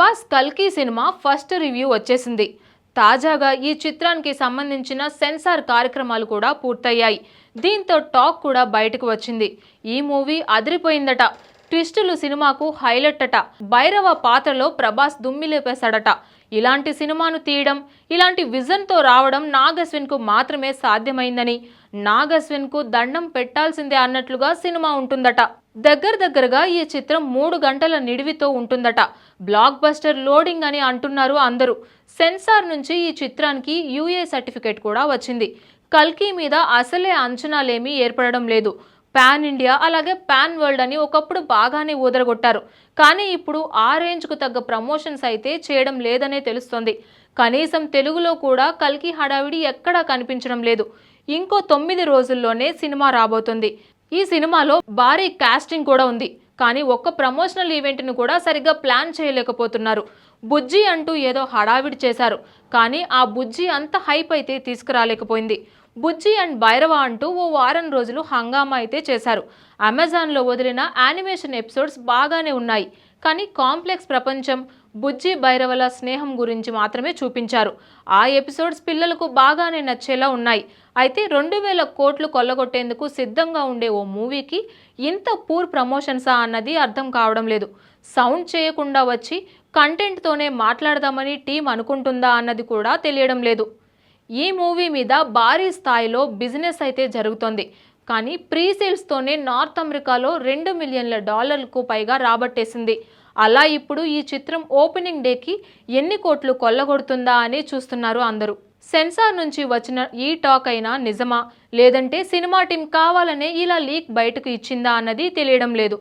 ప్రభాస్ కల్కి cinema first review వచ్చేసింది. తాజాగా ఈ చిత్రానికి సంబంధించిన సెన్సార్ కార్యక్రమాలు కూడా పూర్తయ్యాయి. దీంతో టాక్ కూడా బయటకు వచ్చింది. ఈ మూవీ అదిరిపోయిందట. ట్విస్టులు సినిమాకు హైలైట్ అట భైరవ పాత్రలో ప్రభాస్ దుమ్మిలేపేశాడట ఇలాంటి సినిమాను తీయడం ఇలాంటి విజన్తో రావడం నాగస్విన్కు మాత్రమే సాధ్యమైందని. నాగస్విన్కు దండం పెట్టాల్సిందే అన్నట్లుగా సినిమా ఉంటుందట. దగ్గర దగ్గరగా ఈ చిత్రం మూడు గంటల నిడివితో ఉంటుందట. బ్లాక్ బస్టర్ లోడింగ్ అని అంటున్నారు అందరూ. సెన్సార్ నుంచి ఈ చిత్రానికి యూఏ సర్టిఫికేట్ కూడా వచ్చింది. కల్కి మీద అసలే అంచనాలేమీ ఏర్పడడం లేదు. పాన్ ఇండియా అలాగే పాన్ వరల్డ్ అని ఒకప్పుడు బాగానే ఊదరగొట్టారు. కానీ ఇప్పుడు ఆ రేంజ్కు తగ్గ ప్రమోషన్స్ అయితే చేయడం లేదనే తెలుస్తోంది. కనీసం తెలుగులో కూడా కల్కి హడావిడి ఎక్కడా కనిపించడం లేదు. ఇంకో తొమ్మిది రోజుల్లోనే సినిమా రాబోతుంది. ఈ సినిమాలో భారీ కాస్టింగ్ కూడా ఉంది. కానీ ఒక్క ప్రమోషనల్ ఈవెంట్ను కూడా సరిగ్గా ప్లాన్ చేయలేకపోతున్నారు. బుజ్జి అంటూ ఏదో హడావిడి చేశారు. కానీ ఆ బుజ్జి అంత హైప్ అయితే తీసుకురాలేకపోయింది. బుజ్జి అండ్ భైరవ అంటూ ఓ వారం రోజులు హంగామా అయితే చేశారు. అమెజాన్లో వదిలిన యానిమేషన్ ఎపిసోడ్స్ బాగానే ఉన్నాయి. కానీ కాంప్లెక్స్ ప్రపంచం బుజ్జి భైరవల స్నేహం గురించి మాత్రమే చూపించారు. ఆ ఎపిసోడ్స్ పిల్లలకు బాగానే నచ్చేలా ఉన్నాయి. అయితే రెండు వేల కోట్లు కొల్లగొట్టేందుకు సిద్ధంగా ఉండే ఓ మూవీకి ఇంత పూర్ ప్రమోషన్సా అన్నది అర్థం కావడం లేదు. సౌండ్ చేయకుండా వచ్చి కంటెంట్తోనే మాట్లాడదామని టీం అనుకుంటుందా అన్నది కూడా తెలియడం లేదు. ఈ మూవీ మీద భారీ స్థాయిలో బిజినెస్ అయితే జరుగుతోంది. కానీ ప్రీ సేల్స్తోనే నార్త్ అమెరికాలో రెండు మిలియన్ల డాలర్లకు పైగా రాబట్టేసింది. అలా ఇప్పుడు ఈ చిత్రం ఓపెనింగ్ డేకి ఎన్ని కోట్లు కొల్లగొడుతుందా అని చూస్తున్నారు అందరూ. సెన్సార్ నుంచి వచ్చిన ఈ టాక్ అయినా నిజమా? లేదంటే సినిమా టీం కావాలనే ఇలా లీక్ బయటకు ఇచ్చిందా అన్నది తెలియడం లేదు.